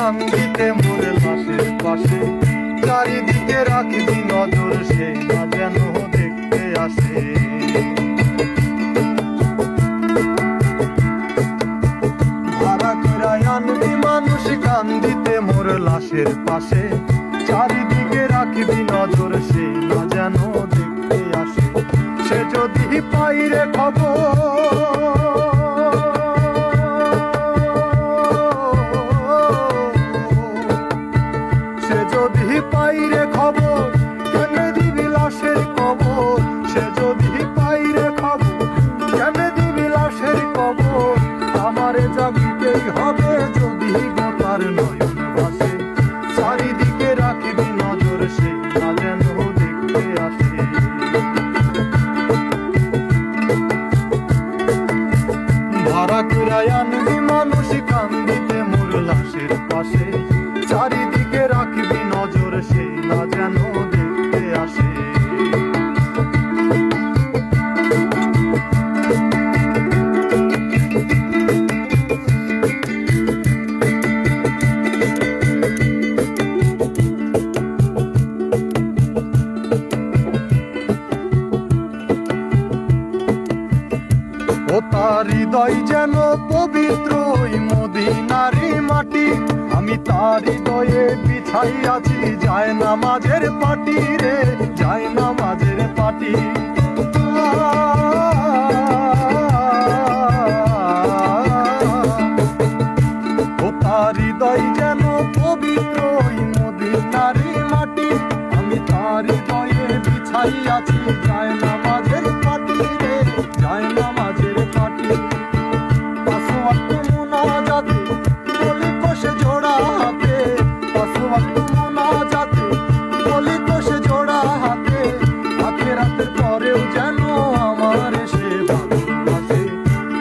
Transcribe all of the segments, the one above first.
কান্দিতে মোর লাশের পাশে, চারিদিকে রাখবি নজর, সে না যেন দেখতে আসে। কান্দিতে মোর লাশের পাশে, চারিদিকে রাখবি নজর, সে না যেন দেখতে আসে। সে যদি পাইরে খবর পাইরে খবর কেনে দিবি লাশের কবর? সে যদি পাইরে খবর কেনে দিবি লাশের কবর? আমারে জাগিতেই হবে যদি গোতার ভাসে চারিদিকে রাখিবি নজর সে দেখতে আসে। ভাড়া কিরায় আনবি মানুষ কান্দিতে মোর লাশের পাশে। চারিদিকে রাখবি নজর সে না যেন দেখতে আসে। তার হৃদয় যেন পবিত্র ওই মদিনারি মাটি। আমি তার হৃদয়ে বিছাই যায় না মাঝের পাটি রে, যায় না মাঝের পাটি। ও তার হৃদয় যেন পবিত্র ওই মদিনারি মাটি। আমি তার হৃদয়ে বিছাই আছি। যায় না মাঝের পাটি রে, যায় না মাঝের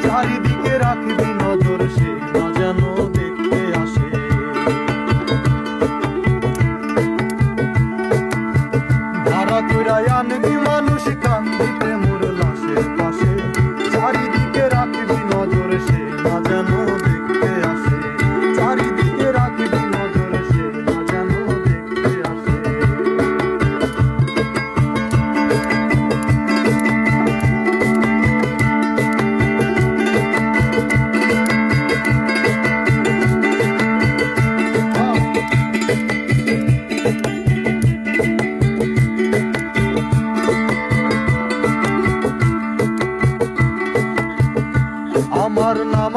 চারিদিকে রাখবি নজর সে না যেন দেখতে আসে। ধারা কইরাই আনবি মানুষ কান্দিতে মোর লাশের পাশে। চারিদিকে রাখবি নজর সে না যেন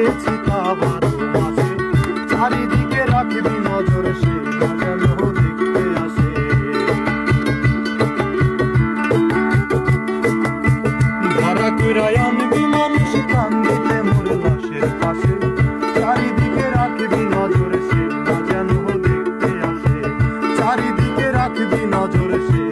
দেখেছি তা বারো চারিদিকে রাখবি নজর, সে না যেন দেখতে আসে। ভাড়া কইরাই আনবি মানুষ পাশে। চারিদিকে রাখবি নজর, সে না যেন দেখতে আসে। চারিদিকে রাখবি নজর, সে